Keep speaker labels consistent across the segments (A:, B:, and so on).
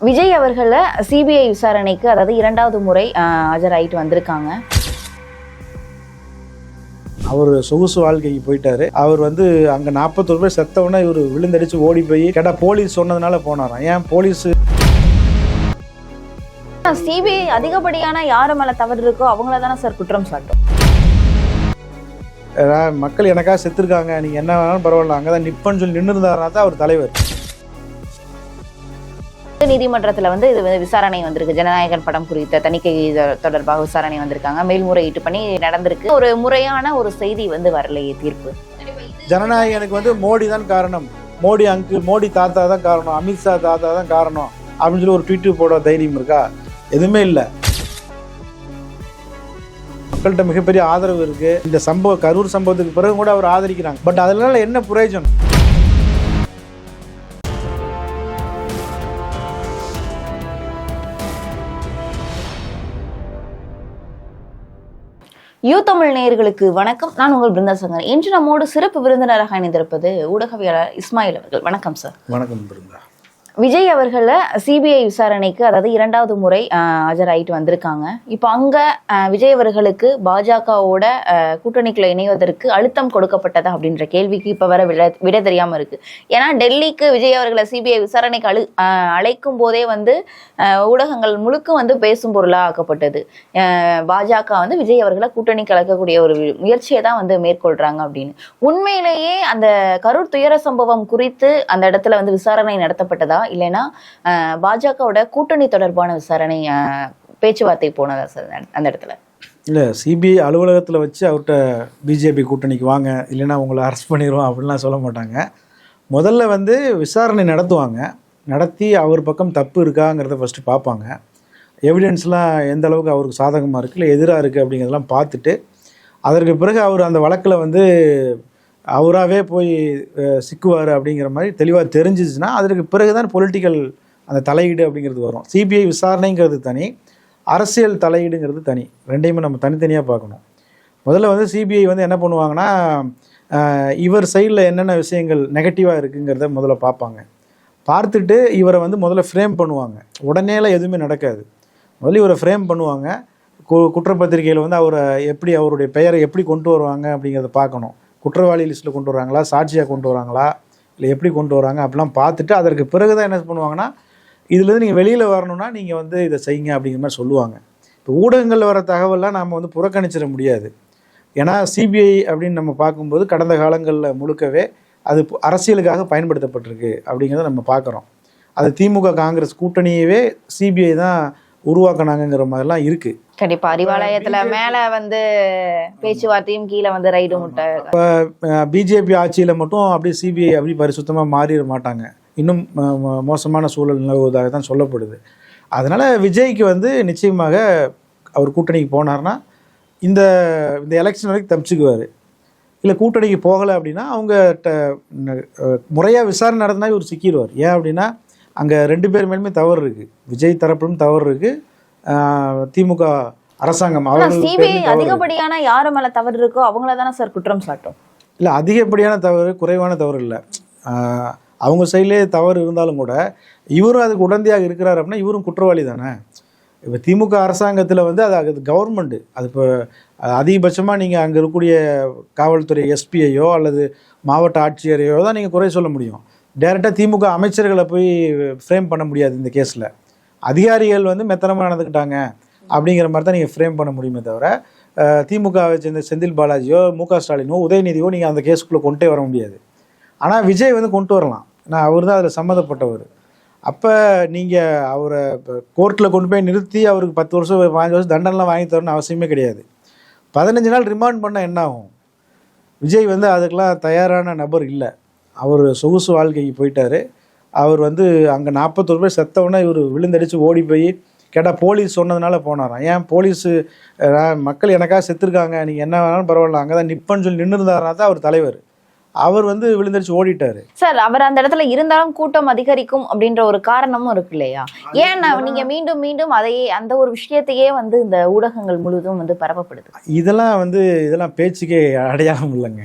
A: விஜய் அவர்களை சிபிஐ விசாரணைக்கு அதாவது இரண்டாவது முறை ஆஹ், ஆஜராயிட்டு வந்திருக்காங்க.
B: அவர் சொகுசு வாழ்க்கைக்கு போயிட்டாரு. அவர் வந்து அங்க நாற்பத்தொரு பேர் செத்தவொடனே இவர் விழுந்தடிச்சு ஓடி போய் கேட்டா போலீஸ் சொன்னதுனால போனாராம். ஏன் போலீஸ்?
A: சிபிஐ அதிகப்படியான யாரு மேல தவறு இருக்கோ அவங்கள தானே சார் குற்றம் சாட்டும்.
B: மக்கள் எனக்காக செத்துருக்காங்க. நீங்க என்ன வேணாலும் பரவாயில்ல. அங்கதான் நிப்பன்னு சொல்லி நின்று இருந்தாருனா தான் அவர் தலைவர்.
A: நீதிமன்றத்தில் வந்து இது வந்து விசாரணை வந்திருக்கு. ஜனநாயகன் படம் குறித்த தணிக்கை தொடர்பாக விசாரணை வந்திருக்காங்க. மேல்முறையீட்டு பண்ணி நடந்திருக்கு. ஒரு முறையான ஒரு செய்தி வந்து வரலையே தீர்ப்பு.
B: ஜனநாயகனுக்கு வந்து மோடி தான் காரணம். மோடி அங்கு மோடி தாத்தா தான் காரணம். அமித்ஷா தாத்தா தான் காரணம். அப்படின்னு சொல்லி ஒரு ட்வீட்டு போட தைரியம் இருக்கா? எதுவுமே இல்லை. மக்கள்கிட்ட மிகப்பெரிய ஆதரவு இருக்கு. இந்த சம்பவம் கரூர் சம்பவத்துக்கு பிறகு கூட அவர் ஆதரிக்கிறாங்க. பட் அதனால என்ன பிரயோஜனம்?
A: யூ தமிழ் நேயர்களுக்கு வணக்கம். நான் உங்கள் பிருந்தா சங்கர். இன்று நம்மோடு சிறப்பு விருந்தினராக இணைந்திருப்பது ஊடகவியலாளர் இஸ்மாயில் அவர்கள். வணக்கம் சார்.
B: வணக்கம் பிருந்தா.
A: விஜய் அவர்களை சிபிஐ விசாரணைக்கு அதாவது இரண்டாவது முறை ஆஜராயிட்டு வந்திருக்காங்க. இப்போ அங்க விஜய் அவர்களுக்கு பாஜகவோட கூட்டணிக்குள்ள இணைவதற்கு அழுத்தம் கொடுக்கப்பட்டதா அப்படின்ற கேள்விக்கு இப்ப வர விட விட தெரியாம இருக்கு. ஏன்னா டெல்லிக்கு விஜய் அவர்களை சிபிஐ விசாரணைக்கு அழு அழைக்கும் போதே வந்து ஊடகங்கள் முழுக்க வந்து பேசும் பொருளா ஆக்கப்பட்டது பாஜக வந்து விஜய் அவர்களை கூட்டணி கலக்கக்கூடிய ஒரு முயற்சியை தான் வந்து மேற்கொள்றாங்க அப்படின்னு. உண்மையிலேயே அந்த கரூர் துயர சம்பவம் குறித்து அந்த இடத்துல வந்து விசாரணை நடத்தப்பட்டதா? இல்லைன்னா பாஜகவோட கூட்டணி தொடர்பான விசாரணை பேச்சுவார்த்தை போனதா சார் அந்த- அந்த இடத்துல?
B: இல்லை சிபிஐ அலுவலகத்தில் வச்சு அவர்கிட்ட பிஜேபி கூட்டணிக்கு வாங்க இல்லைன்னா உங்களை அரெஸ்ட் பண்ணிடுவோம் அப்படின்லாம் சொல்ல மாட்டாங்க. முதல்ல வந்து விசாரணை நடத்துவாங்க. நடத்தி அவர் பக்கம் தப்பு இருக்காங்கிறத ஃபஸ்ட்டு பார்ப்பாங்க. எவிடன்ஸ்லாம் எந்த அளவுக்கு அவருக்கு சாதகமாக இருக்குது இல்லை எதிராக இருக்குது அப்படிங்கிறதெல்லாம் பார்த்துட்டு அதற்கு பிறகு அவர் அந்த வழக்கில் வந்து அவராகவே போய் சிக்குவார் அப்படிங்கிற மாதிரி தெளிவாக தெரிஞ்சிச்சுன்னா அதற்கு பிறகு தான் பொலிட்டிக்கல் அந்த தலையீடு அப்படிங்கிறது வரும். சிபிஐ விசாரணைங்கிறது தனி அரசியல் தலையீடுங்கிறது தனி. ரெண்டையுமே நம்ம தனித்தனியாக பார்க்கணும். முதல்ல வந்து சிபிஐ வந்து என்ன பண்ணுவாங்கன்னா இவர் சைடில் என்னென்ன விஷயங்கள் நெகட்டிவாக இருக்குங்கிறத முதல்ல பார்ப்பாங்க. பார்த்துட்டு இவரை வந்து முதல்ல ஃப்ரேம் பண்ணுவாங்க. உடனேலாம் எதுவுமே நடக்காது. முதல்ல இவரை ஃப்ரேம் பண்ணுவாங்க. கு குற்றப்பத்திரிகையில் வந்து அவரை எப்படி அவருடைய பெயரை எப்படி கொண்டு வருவாங்க அப்படிங்கிறத பார்க்கணும். குற்றவாளி லிஸ்ட்டில் கொண்டு வராங்களா? சாட்சியாக கொண்டு வராங்களா? இல்லை எப்படி கொண்டு வராங்க? அப்படிலாம் பார்த்துட்டு அதற்கு பிறகு தான் என்ன பண்ணுவாங்கன்னா இதுலேருந்து நீங்கள் வெளியில் வரணும்னா நீங்கள் வந்து இதை செய்யுங்க அப்படிங்கிற மாதிரி சொல்லுவாங்க. இப்போ ஊடகங்களில் வர தகவல்லாம் நாம் வந்து புறக்கணிச்சிட முடியாது. ஏன்னா சிபிஐ அப்படின்னு நம்ம பார்க்கும்போது கடந்த காலங்களில் முழுக்கவே அது அரசியலுக்காக பயன்படுத்தப்பட்டிருக்கு அப்படிங்கிறத நம்ம பார்க்குறோம். அது திமுக காங்கிரஸ் கூட்டணியவே சிபிஐ தான் உருவாக்குனாங்கங்கிற மாதிரிலாம் இருக்குது
A: கண்டிப்பா. அறிவாலயத்துல மேல வந்து பேச்சுவார்த்தையும் கீழே வந்து ரைடு முட்டை
B: பிஜேபி ஆட்சியில் மட்டும் அப்படியே சிபிஐ அப்படி பரிசுத்தமாக மாறிட மாட்டாங்க. இன்னும் ம- ம- மோசமான சூழல் நிலவுவதாக தான் சொல்லப்படுது. அதனால் விஜய்க்கு வந்து நிச்சயமாக அவர் கூட்டணிக்கு போனார்னா இந்த இந்த எலெக்ஷன் வரைக்கும் தப்பிச்சுக்குவார். இல்லை கூட்டணிக்கு போகலை அப்படின்னா அவங்க முறையாக விசாரணை நடத்தினா இவர் சிக்கிடுவார் ஏன் அப்படின்னா அங்கே ரெண்டு பேர் மேலுமே தவறு இருக்குது விஜய் தரப்பிலும் தவறு இருக்குது திமுக அரசாங்கம்
A: சிபிஐ. அதிகப்படியான யாரு மேல தவறு இருக்கோ அவங்கள தானே சார் குற்றம் சாட்டும்.
B: இல்லை அதிகப்படியான தவறு குறைவான தவறு இல்லை. அவங்க சைட்லேயே தவறு இருந்தாலும் கூட இவரும் அதுக்கு உடந்தையாக இருக்கிறார் அப்படின்னா இவரும் குற்றவாளி தானே. இப்போ திமுக அரசாங்கத்தில் வந்து அது அது கவர்மெண்ட்டு அது இப்போ அதிகபட்சமாக நீங்கள் அங்கே இருக்கக்கூடிய காவல்துறை எஸ்பியையோ அல்லது மாவட்ட ஆட்சியரையோ தான் நீங்கள் குறை சொல்ல முடியும். டைரெக்டாக திமுக அமைச்சர்களை போய் ஃப்ரேம் பண்ண முடியாது இந்த கேஸில் அதிகாரிகள் வந்து மெத்தனமாக நடந்துக்கிட்டாங்க அப்படிங்கிற மாதிரி தான் நீங்கள் ஃப்ரேம் பண்ண முடியுமே தவிர திமுகவை சேர்ந்த செந்தில் பாலாஜியோ மு க ஸ்டாலினோ உதயநிதியோ நீங்கள் அந்த கேஸுக்குள்ளே கொண்டே வர முடியாது. ஆனால் விஜய் வந்து கொண்டு வரலாம். நான் அவர் தான் அதில் சம்மந்தப்பட்டவர். அப்போ நீங்கள் அவரை கோர்ட்டில் கொண்டு போய் நிறுத்தி அவருக்கு பத்து வருஷம் பாஞ்சு வருஷம் தண்டனைலாம் வாங்கி தரணும்னு அவசியமே கிடையாது. பதினஞ்சு நாள் ரிமாண்ட் பண்ணால் என்ன ஆகும்? விஜய் வந்து அதுக்கெல்லாம் தயாரான நபர் இல்லை. அவர் சொகுசு வாழ்க்கைக்கு போயிட்டாரு. அவர் வந்து அங்கே நாற்பத்தொரு பேர் செத்தவொடனே இவர் விழுந்தடிச்சு ஓடி போய் கேட்டால் போலீஸ் சொன்னதுனால போனாராம். ஏன் போலீஸு மக்கள் எனக்காக செத்துருக்காங்க நீங்கள் என்ன வேணாலும் பரவாயில்ல அங்கே தான் நிப்பன்னு சொல்லி நின்று இருந்தாருனா தான் அவர் தலைவர். அவர் வந்து விழுந்தடிச்சு ஓடிட்டாரு.
A: சார் அவர் அந்த இடத்துல இருந்தாலும் கூட்டம் அதிகரிக்கும் அப்படின்ற ஒரு காரணமும் இருக்கு இல்லையா? ஏன் நீங்க மீண்டும் மீண்டும் அதையே அந்த ஒரு விஷயத்தையே வந்து இந்த ஊடகங்கள் முழுவதும் வந்து பரப்பப்படுது?
B: இதெல்லாம் வந்து இதெல்லாம் பேச்சுக்கே அடையாளம் இல்லைங்க.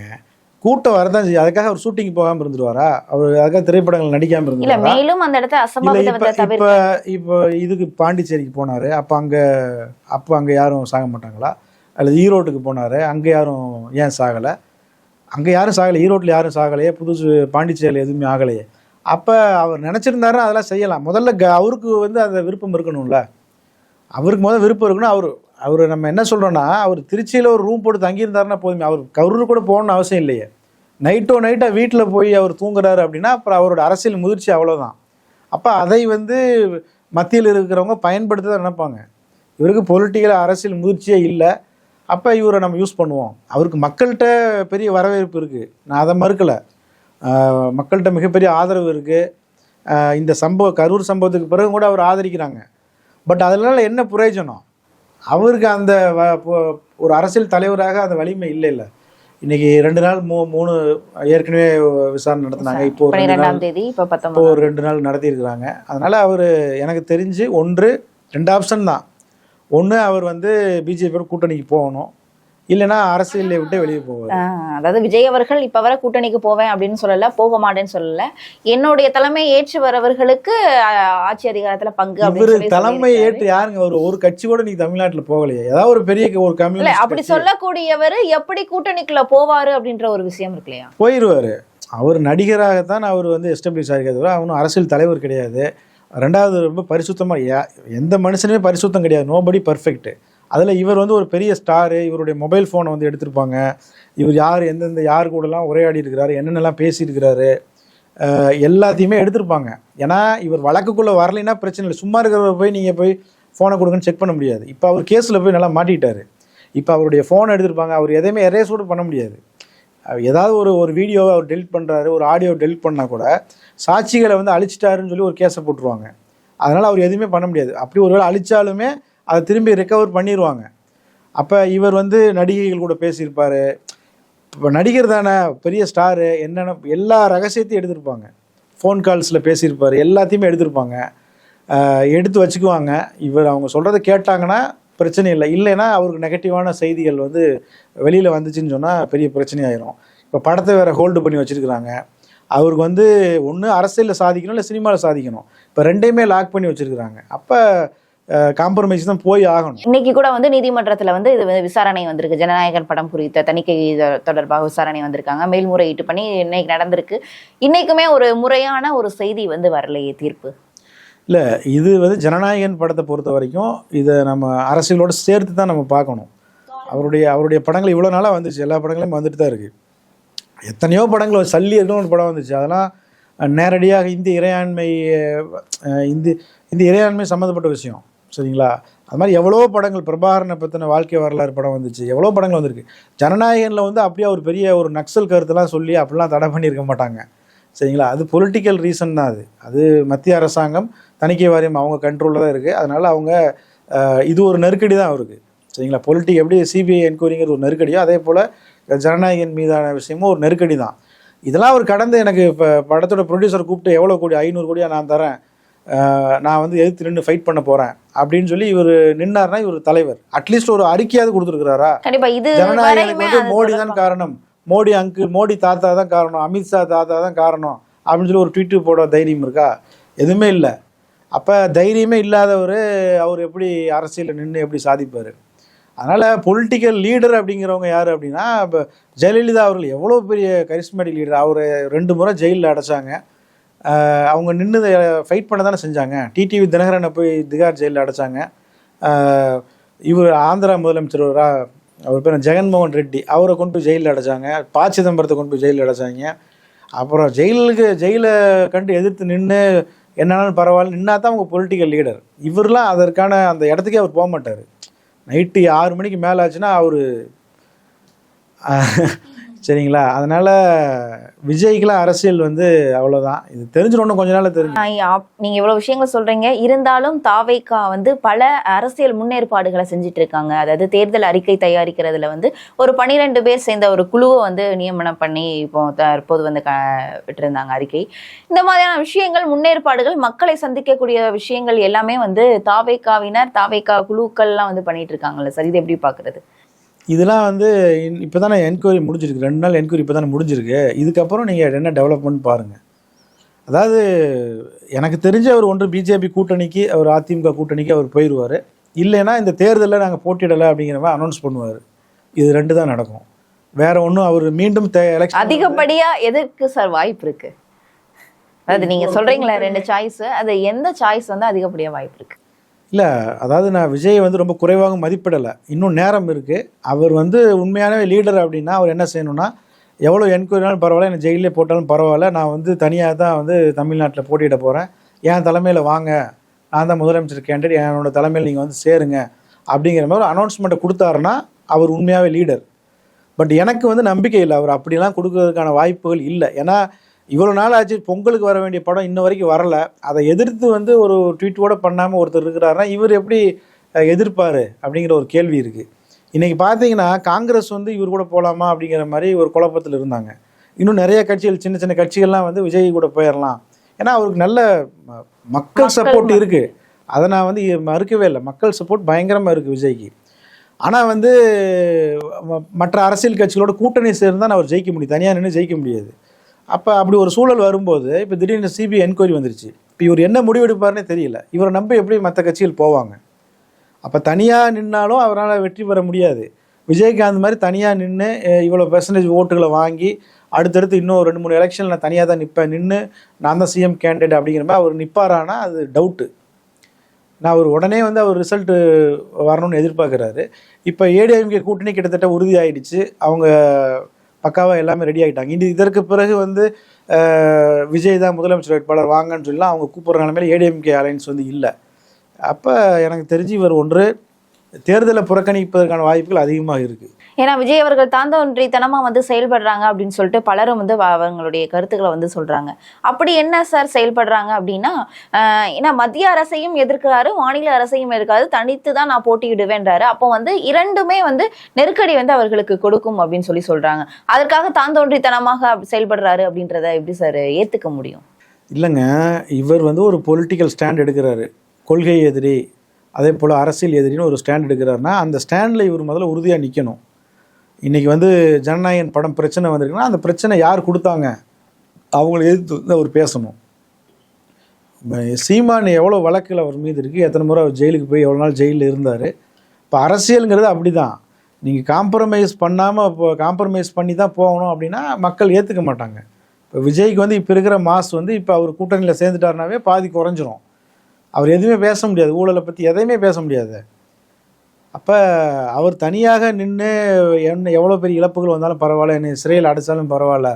B: கூட்டம் வரதான் செய்யும். அதுக்காக அவர் ஷூட்டிங் போகாம இருந்துருவாரா? அவர் அதுக்காக திரைப்படங்கள் நடிக்காம
A: இல்ல
B: இருந்துருவாரா?
A: மேலும் அந்த இடத்த அசம்பாவிதத்தை
B: இப்ப இப்ப இதுக்கு பாண்டிச்சேரிக்கு போனாரு. அப்ப அங்க அப்ப அங்க யாரும் சாக மாட்டாங்களா? அல்லது ஈரோட்டுக்கு போனாரு. அங்க யாரும் ஏன் சாகல? அங்க யாரும் சாகல. ஈரோட்ல யாரும் சாகலையே. புதுசு பாண்டிச்சேரியில் எதுவுமே ஆகலையே. அப்ப அவர் நினைச்சிருந்தாருன்னா அதெல்லாம் செய்யலாம். முதல்ல க- அவருக்கு வந்து அந்த விருப்பம் இருக்கணும்ல. அவருக்கு முதல்ல விருப்பம் இருக்கணும். அவர் அவர் நம்ம என்ன சொல்கிறோன்னா அவர் திருச்சியில் ஒரு ரூம் போட்டு தங்கியிருந்தாருன்னா போதுமே. அவர் கரூர் கூட போகணும்னு அவசியம் இல்லையே. நைட்டோ நைட்டாக வீட்டில் போய் அவர் தூங்குறாரு அப்படின்னா அப்புறம் அவரோட அரசியல் முதிர்ச்சி அவ்வளோதான் அப்போ அதை வந்து மத்தியில் இருக்கிறவங்க பயன்படுத்த தான் நினைப்பாங்க. இவருக்கு பொலிட்டிக்கல் அரசியல் முதிர்ச்சியே இல்லை. அப்போ இவரை நம்ம யூஸ் பண்ணுவோம். அவருக்கு மக்கள்கிட்ட பெரிய வரவேற்பு இருக்குது நான் அதை மறுக்கலை. மக்கள்கிட்ட மிகப்பெரிய ஆதரவு இருக்குது இந்த சம்பவ கரூர் சம்பவத்துக்கு பிறகு கூட அவர் ஆதரிக்கிறாங்க. பட் அதனால என்ன பிரயோஜனம்? அவருக்கு அந்த ஒரு அரசியல் தலைவராக அந்த வலிமை இல்லை இல்லை இன்னைக்கு ரெண்டு நாள் மூ மூணு ஏற்கனவே விசாரணை நடத்தினாங்க. இப்போ ஒரு ரெண்டு நாள்
A: பன்னிரெண்டாம் தேதி இப்ப
B: ஒரு ரெண்டு நாள் நடத்தியிருக்கிறாங்க. அதனால் அவர் எனக்கு தெரிஞ்சு ஒன்று ரெண்டு ஆப்ஷன் தான். ஒன்று அவர் வந்து பிஜேபியோட கூட்டணிக்கு போகணும். இல்லைன்னா அரசியலை விட்டு வெளியே போவார்.
A: அதாவது விஜய் அவர்கள் இப்ப வர கூட்டணிக்கு போவேன் அப்படின்னு சொல்லல போக மாட்டேன்னு சொல்லல. என்னுடைய தலைமை ஏற்று வரவர்களுக்கு ஆட்சி அதிகாரத்துல பங்கு
B: இவரு தலைமை. ஏற்று யாருங்க? ஒரு ஒரு கட்சி கூட நீங்க தமிழ்நாட்டுல போகலையே. ஏதாவது ஒரு பெரிய ஒரு கம்யூனிஸ்ட்
A: அப்படி சொல்லக்கூடியவர் எப்படி கூட்டணிக்குள்ள போவாரு அப்படின்ற ஒரு விஷயம் இருக்கு இல்லையா?
B: போயிடுவாரு அவர் நடிகராகத்தான் அவர் வந்து எஸ்டாப்ளிஷ் ஆகிருக்காரு அவனும் அரசியல் தலைவர் கிடையாது. ரெண்டாவது ரொம்ப பரிசுத்தமா யா- எந்த மனுஷனுமே பரிசுத்தம் கிடையாது. நோபடி பர்ஃபெக்ட் அதில் இவர் வந்து ஒரு பெரிய ஸ்டாரு இவருடைய மொபைல் ஃபோனை வந்து எடுத்திருப்பாங்க. இவர் யார் எந்தெந்த யார் கூடலாம் உரையாடி இருக்கிறாரு என்னென்னலாம் பேசியிருக்கிறாரு எல்லாத்தையுமே எடுத்திருப்பாங்க. ஏன்னா இவர் வழக்குக்குள்ளே வரலைன்னா பிரச்சனை இல்லை. சும்மா இருக்கிறவரை போய் நீங்கள் போய் ஃபோனை கொடுங்கன்னு செக் பண்ண முடியாது. இப்போ அவர் கேஸில் போய் நல்லா மாட்டிக்கிட்டாரு. இப்போ அவருடைய ஃபோன் எடுத்திருப்பாங்க. அவர் எதையுமே எரேஸ் கூட பண்ண முடியாது. ஏதாவது ஒரு ஒரு வீடியோவை அவர் டெலிட் பண்ணுறாரு ஒரு ஆடியோ டெலிட் பண்ணால் கூட சாட்சிகளை வந்து அழிச்சிட்டாருன்னு சொல்லி ஒரு கேஸை போட்டுருவாங்க. அதனால் அவர் எதுவுமே பண்ண முடியாது. அப்படி ஒருவேளை அழிச்சாலுமே அதை திரும்பி ரெக்கவர் பண்ணிடுவாங்க அப்போ இவர் வந்து நடிகைகள் கூட பேசியிருப்பார். இப்போ நடிகர் தானே பெரிய ஸ்டாரு என்னென்ன எல்லா ரகசியத்தையும் எடுத்திருப்பாங்க. ஃபோன் கால்ஸில் பேசியிருப்பார் எல்லாத்தையுமே எடுத்திருப்பாங்க. எடுத்து வச்சுக்குவாங்க. இவர் அவங்க சொல்கிறத கேட்டாங்கன்னா பிரச்சனை இல்லை. இல்லைன்னா அவருக்கு நெகட்டிவான செய்திகள் வந்து வெளியில் வந்துச்சுன்னு சொன்னால் பெரிய பிரச்சனையாயிரும். இப்போ படத்தை வேறு ஹோல்டு பண்ணி வச்சிருக்கிறாங்க. அவருக்கு வந்து ஒன்று அரசியலில் சாதிக்கணும் இல்லை சினிமாவில் சாதிக்கணும். இப்போ ரெண்டையுமே லாக் பண்ணி வச்சிருக்கிறாங்க. அப்போ காம்ப்ரமைஸ் தான் போய் ஆகணும்.
A: இன்னைக்கு கூட வந்து நீதிமன்றத்துல வந்து இது வந்து விசாரணை வந்திருக்கு. ஜனநாயகன் படம் குறித்த தணிக்கை தொடர்பாக விசாரணை வந்திருக்காங்க. மேல்முறையீட்டு பண்ணி இன்னைக்கு நடந்திருக்கு. இன்னைக்குமே ஒரு முறையான ஒரு செய்தி வந்து வரலையே தீர்ப்பு.
B: இல்லை இது வந்து ஜனநாயகன் படத்தை பொறுத்த வரைக்கும் இதை நம்ம அரசியலோட சேர்த்து தான் நம்ம பார்க்கணும். அவருடைய அவருடைய படங்கள் இவ்வளோ நாளாக வந்துச்சு. எல்லா படங்களையும் வந்துட்டு தான் இருக்குது எத்தனையோ படங்கள் சல்லி ஒரு படம் வந்துச்சு. அதெல்லாம் நேரடியாக இந்திய இறையாண்மை இந்தி இந்திய இறையாண்மை சம்மந்தப்பட்ட விஷயம். சரிங்களா? அது மாதிரி எவ்வளோ படங்கள் பிரபாகரனை பற்றின வாழ்க்கை வரலாறு படம் வந்துச்சு. எவ்வளோ படங்கள் வந்திருக்கு. ஜனநாயகனில் வந்து அப்படியே ஒரு பெரிய ஒரு நக்சல் கருத்தெல்லாம் சொல்லி அப்படிலாம் தடை பண்ணியிருக்க மாட்டாங்க. சரிங்களா? அது பொலிட்டிக்கல் ரீசன் தான் அது. அது மத்திய அரசாங்கம் தணிக்கை வாரியம் அவங்க கண்ட்ரோலில் தான் இருக்குது அதனால் அவங்க இது ஒரு நெருக்கடி தான் அவருக்கு. சரிங்களா? பொலிட்டிக் எப்படி சிபிஐ என்கொயரிங்கிறது ஒரு நெருக்கடியோ அதே போல் ஜனநாயகன் மீதான விஷயமும் ஒரு நெருக்கடி தான். இதெல்லாம் அவர் கடந்து எனக்கு இப்போ படத்தோட ப்ரொடியூசர் கூப்பிட்டு எவ்வளோ கோடி? ஐநூறு கோடியாக நான் தரேன். நான் வந்து எதிர்த்து நின்று ஃபைட் பண்ண போகிறேன் அப்படின்னு சொல்லி இவர் நின்னார்னா இவர் தலைவர். அட்லீஸ்ட் ஒரு அறிக்கையாவது கொடுத்துருக்கிறாரா?
A: வரையுமே
B: வந்து மோடி தான் காரணம். மோடி அங்கு மோடி தாத்தா தான் காரணம். அமித்ஷா தாத்தா தான் காரணம். அப்படின்னு சொல்லி ஒரு ட்வீட்டு போட தைரியம் இருக்கா? எதுவுமே இல்லை. அப்போ தைரியமே இல்லாதவர் அவர் எப்படி அரசியலில் நின்று எப்படி சாதிப்பார்? அதனால் பொலிட்டிக்கல் லீடர் அப்படிங்கிறவங்க யார் அப்படின்னா இப்போ ஜெயலலிதா அவர்கள் எவ்வளோ பெரிய கரிஸ்மேட்டிக் லீடர் அவர் ரெண்டு முறை ஜெயிலில் அடைச்சாங்க. அவங்க நின்று ஃபைட் பண்ண தானே செஞ்சாங்க டிடிவி தினகரனை போய் திகார் ஜெயிலில் அடைச்சாங்க. இவர் ஆந்திரா முதலமைச்சர் அவர் பேர் ஜெகன்மோகன் ரெட்டி. அவரை கொண்டு போய் ஜெயிலில் அடைச்சாங்க. ப சிதம்பரத்தை கொண்டு போய் ஜெயிலில் அடைச்சாங்க. அப்புறம் ஜெயிலுக்கு ஜெயிலை கண்டு எதிர்த்து நின்று என்னன்னாலும் பரவாயில்ல நின்னா தான் அவங்க பொலிட்டிக்கல் லீடர் இவரெலாம் அதற்கான அந்த இடத்துக்கே அவர் போக மாட்டார். நைட்டு ஆறு மணிக்கு மேலே ஆச்சுன்னா அவர் சரிங்களா? அதனால் விஜய்க்குலாம் அரசியல் வந்து அவ்வளோதான் இது தெரிஞ்சிடணும் கொஞ்ச நாள் தெரிஞ்சு
A: நீங்க இவ்வளவு விஷயங்கள் சொல்றீங்க. இருந்தாலும் தாவேக்கா வந்து பல அரசியல் முன்னேற்பாடுகளை செஞ்சுட்டு இருக்காங்க அதாவது தேர்தல் அறிக்கை தயாரிக்கிறதுல வந்து ஒரு பனிரெண்டு பேர் சேர்ந்த ஒரு குழுவை வந்து நியமனம் பண்ணி இப்போ தற்போது வந்து க விட்டிருந்தாங்க அறிக்கை. இந்த மாதிரியான விஷயங்கள் முன்னேற்பாடுகள் மக்களை சந்திக்கக்கூடிய விஷயங்கள் எல்லாமே வந்து தாவேக்காவினர் தாவேக்கா குழுக்கள்லாம் வந்து பண்ணிட்டு இருக்காங்கல்ல சார். இது எப்படி பாக்குறது?
B: இதெல்லாம் வந்து இப்போ தானே என்கொயரி முடிஞ்சிருக்கு. ரெண்டு நாள் என்கொயரி இப்போ தானே முடிஞ்சிருக்கு. இதுக்கப்புறம் நீங்கள் என்ன டெவலப்மெண்ட் பாருங்கள் அதாவது எனக்கு தெரிஞ்ச அவர் ஒன்று பிஜேபி கூட்டணிக்கு அவர் அதிமுக கூட்டணிக்கு அவர் போயிடுவார் இல்லைன்னா இந்த தேர்தலில் நாங்கள் போட்டியிடலை அப்படிங்கிற மாதிரி அனௌன்ஸ் பண்ணுவார். இது ரெண்டு தான் நடக்கும். வேற ஒன்றும் அவர் மீண்டும் எலெக்ஷன்
A: அதிகப்படியா எதற்கு சார் வாய்ப்பு இருக்கு. அதாவது நீங்க சொல்றீங்களா ரெண்டு சாய்ஸ் அது எந்த சாய்ஸ் வந்து அதிகப்படியா வாய்ப்பு இருக்கு?
B: இல்லை அதாவது நான் விஜய் வந்து ரொம்ப குறைவாக மதிப்பிடலை. இன்னும் நேரம் இருக்குது அவர் வந்து உண்மையானவே லீடர் அப்படின்னா அவர் என்ன செய்யணும்னா எவ்வளோ என்கொயரினாலும் பரவாயில்ல என்ன ஜெயிலே போட்டாலும் பரவாயில்ல நான் வந்து தனியாக தான் வந்து தமிழ்நாட்டில் போட்டியிட போகிறேன் என் தலைமையில் வாங்க. நான் தான் முதலமைச்சர் கேண்டிடேட் என்னோட தலைமையில் நீங்கள் வந்து சேருங்க. அப்படிங்கிற மாதிரி ஒரு அனௌன்ஸ்மெண்ட்டை கொடுத்தாருன்னா அவர் உண்மையாகவே லீடர் பட் எனக்கு வந்து நம்பிக்கை இல்லை. அவர் அப்படிலாம் கொடுக்கறதுக்கான வாய்ப்புகள் இல்லை. ஏன்னா இவ்வளோ நாள் ஆச்சு பொங்கலுக்கு வர வேண்டிய படம் இன்ன வரைக்கும் வரல. அதை எதிர்த்து வந்து ஒரு ட்வீட் கூட பண்ணாமல் ஒருத்தர் இருக்கிறாருன்னா இவர் எப்படி எதிர்ப்பாரு அப்படிங்கிற ஒரு கேள்வி இருக்குது இன்றைக்கி பார்த்தீங்கன்னா காங்கிரஸ் வந்து இவர் கூட போகலாமா அப்படிங்கிற மாதிரி ஒரு குழப்பத்தில் இருந்தாங்க. இன்னும் நிறைய கட்சிகள் சின்ன சின்ன கட்சிகள்லாம் வந்து விஜய் கூட போயிடலாம் ஏன்னா அவருக்கு நல்ல மக்கள் சப்போர்ட் இருக்குது அதை நான் வந்து மறுக்கவே இல்லை. மக்கள் சப்போர்ட் பயங்கரமாக இருக்குது விஜய்க்கு. ஆனால் வந்து மற்ற அரசியல் கட்சிகளோட கூட்டணி சேர்ந்து தான் அவர் ஜெயிக்க முடியும். தனியாக நின்று ஜெயிக்க முடியாது. அப்போ அப்படி ஒரு சூழல் வரும்போது இப்போ திடீர்னு சிபிஐ என்கொயரி வந்துருச்சு. இப்போ இவர் என்ன முடிவெடுப்பார்னே தெரியல. இவரை நம்பி எப்படி மற்ற கட்சிகள் போவாங்க? அப்போ தனியாக நின்னாலும் அவரால் வெற்றி பெற முடியாது. விஜயகாந்த் மாதிரி தனியாக நின்று இவ்வளோ பெர்சன்டேஜ் ஓட்டுகளை வாங்கி அடுத்தடுத்து இன்னும் ரெண்டு மூணு எலெக்ஷனில் நான் தனியாக தான் நிற்பேன் நின்று நான் தான் சிஎம் கேண்டிடேட் அப்படிங்கிற மாதிரி அவர் நிற்பாரானா அது டவுட்டு நான் அவர் உடனே வந்து அவர் ரிசல்ட்டு வரணும்னு எதிர்பார்க்குறாரு. இப்போ ஏடிஎம்கே கூட்டணி கிட்டத்தட்ட உறுதி ஆயிடுச்சு அவங்க பக்காவாக எல்லாமே ரெடி ஆகிட்டாங்க இனி இதற்கு பிறகு வந்து விஜய் தான் முதலமைச்சர் வேட்பாளர் வாங்கன்னு சொல்லலாம் அவங்க கூப்பிட்ற நிலைமையில ஏடிஎம்கே அலைன்ஸ் வந்து இல்லை. அப்போ எனக்கு தெரிஞ்சு இவர் ஒன்று தேர்தலை புறக்கணிப்பதற்கான வாய்ப்புகள் அதிகமாக இருக்குது
A: ஏன்னா விஜய் அவர்கள் தாந்தோன்றித்தனமாக வந்து செயல்படுறாங்க அப்படின்னு சொல்லிட்டு பலரும் வந்து அவங்களுடைய கருத்துக்களை வந்து சொல்கிறாங்க அப்படி என்ன சார் செயல்படுறாங்க அப்படின்னா ஏன்னா மத்திய அரசையும் எதிர்க்கிறாரு மாநில அரசையும் எதிர்க்காது தனித்து தான் நான் போட்டியிடுவேன்றாரு. அப்போ வந்து இரண்டுமே வந்து நெருக்கடி வந்து அவர்களுக்கு கொடுக்கும் அப்படின்னு சொல்லி சொல்றாங்க. அதற்காக தாந்தோன்றித்தனமாக செயல்படுறாரு அப்படின்றத எப்படி சார் ஏத்துக்க முடியும்?
B: இல்லைங்க இவர் வந்து ஒரு பொலிட்டிக்கல் ஸ்டாண்ட் எடுக்கிறாரு. கொள்கை எதிரி அதே போல் அரசியல் எதிரின்னு ஒரு ஸ்டாண்ட் எடுக்கிறாருன்னா அந்த ஸ்டாண்டில் இவர் முதல்ல உறுதியாக நிற்கணும் இன்றைக்கி வந்து ஜனநாயகன் படம் பிரச்சனை வந்திருக்குன்னா அந்த பிரச்சனை யார் கொடுத்தாங்க? அவங்கள எதிர்த்து வந்து அவர் பேசணும். சீமான் எவ்வளோ வழக்கில் அவர் மீது இருக்குது எத்தனை முறை அவர் ஜெயிலுக்கு போய் எவ்வளோ நாள் ஜெயிலில் இருந்தார்? இப்போ அரசியலுங்கிறது அப்படி தான் நீங்கள் காம்ப்ரமைஸ் பண்ணாமல் இப்போ காம்ப்ரமைஸ் பண்ணி தான் போகணும் அப்படின்னா மக்கள் ஏற்றுக்க மாட்டாங்க. இப்போ விஜய்க்கு வந்து இப்போ இருக்கிற மாஸ் வந்து இப்போ அவர் கூட்டணியில் சேர்ந்துட்டாருனாவே பாதி குறைஞ்சிரும். அவர் எதுவுமே பேச முடியாது. ஊழலை பற்றி எதையுமே பேச முடியாது. அப்போ அவர் தனியாக நின்று என்ன எவ்வளோ பெரிய இழப்புகள் வந்தாலும் பரவாயில்ல என்னை சிறையில் அடைச்சாலும் பரவாயில்ல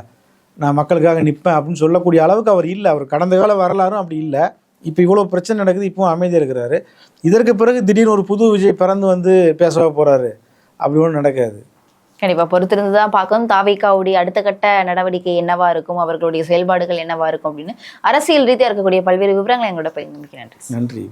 B: நான் மக்களுக்காக நிற்பேன் அப்படின்னு சொல்லக்கூடிய அளவுக்கு அவர் இல்லை. அவர் கடந்த கால வரலாறும் அப்படி இல்லை. இப்போ இவ்வளோ பிரச்சனை நடக்குது இப்போவும் அமைதியாக இருக்கிறாரு. இதற்கு பிறகு திடீர்னு ஒரு புது விஜய் பிறந்து வந்து பேச போகிறாரு அப்படி ஒன்றும் நடக்காது.
A: கண்டிப்பா பொறுத்திருந்து தான் பார்க்கணும். தாவிகாவுடைய அடுத்த கட்ட நடவடிக்கை என்னவா இருக்கும் அவர்களுடைய செயல்பாடுகள் என்னவா இருக்கும் அப்படின்னு அரசியல் ரீதியா இருக்கக்கூடிய பல்வேறு விவரங்களை எங்களோட பகிர்ந்து நன்றி.
B: நன்றி